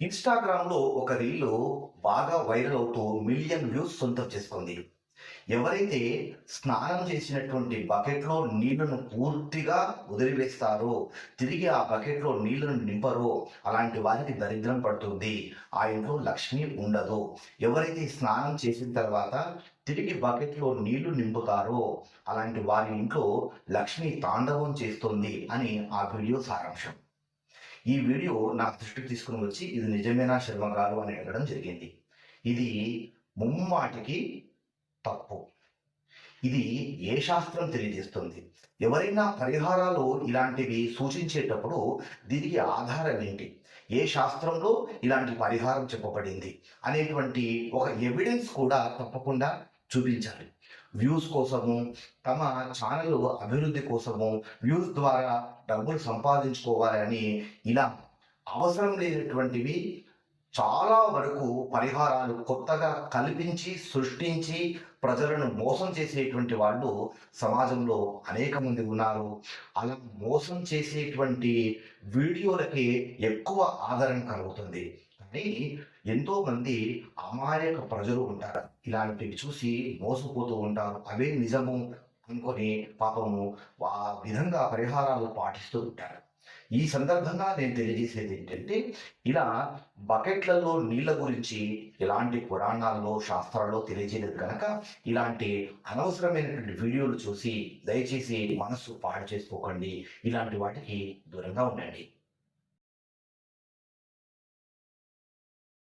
ఇన్స్టాగ్రామ్లో ఒక రీల్ బాగా వైరల్ అవుతూ మిలియన్ వ్యూస్ సొంతం చేసుకుంది. ఎవరైతే స్నానం చేసినటువంటి బకెట్లో నీళ్ళను పూర్తిగా వదిలివేస్తారో తిరిగి ఆ బకెట్లో నీళ్ళను నింపరో అలాంటి వారికి దరిద్రం పడుతుంది. ఆ ఇంట్లో లక్ష్మి ఉండదు. ఎవరైతే స్నానం చేసిన తర్వాత తిరిగి బకెట్లో నీళ్ళు నింపుతారో అలాంటి వారి ఇంట్లో లక్ష్మి తాండవం చేస్తుంది అని ఆ వీడియో సారాంశం. ఈ వీడియో నా దృష్టికి తీసుకుని వచ్చి ఇది నిజమేనా శర్మ గారు అని అడగడం జరిగింది. ఇది ముమ్మాటికి తప్పు. ఇది ఏ శాస్త్రం తెలియజేస్తుంది? ఎవరైనా పరిహారాలు ఇలాంటివి సూచించేటప్పుడు దీనికి ఆధారం ఏంటి? ఏ శాస్త్రంలో ఇలాంటి పరిహారం చెప్పబడింది? అనేటువంటి ఒక ఎవిడెన్స్ కూడా తప్పకుండా చూపించాలి. వ్యూస్ కోసము తమ ఛానల్ అభివృద్ధి కోసము వ్యూస్ ద్వారా డబ్బులు సంపాదించుకోవాలని ఇలా అవసరం లేనటువంటివి చాలా వరకు పరిహారాలు కొత్తగా కల్పించి సృష్టించి ప్రజలను మోసం చేసేటువంటి వాళ్ళు సమాజంలో అనేక మంది ఉన్నారు. అలా మోసం చేసేటువంటి వీడియోలకి ఎక్కువ ఆదరణ కలుగుతుంది. కానీ ఎంతో మంది అమాయక ప్రజలు ఉంటారు. ఇలాంటివి చూసి మోసపోతూ ఉంటారు. అవే నిజము అనుకొని పాపము ఆ విధంగా పరిహారాలు పాటిస్తూ ఉంటారు. ఈ సందర్భంగా నేను తెలియజేసేది ఏంటంటే ఇలా బకెట్లలో నీళ్ళ గురించి ఇలాంటి పురాణాల్లో శాస్త్రాల్లో తెలియజేయలేదు కనుక ఇలాంటి అనవసరమైనటువంటి వీడియోలు చూసి దయచేసి మనస్సు పాడు చేసుకోకండి. ఇలాంటి వాటికి దూరంగా ఉండండి.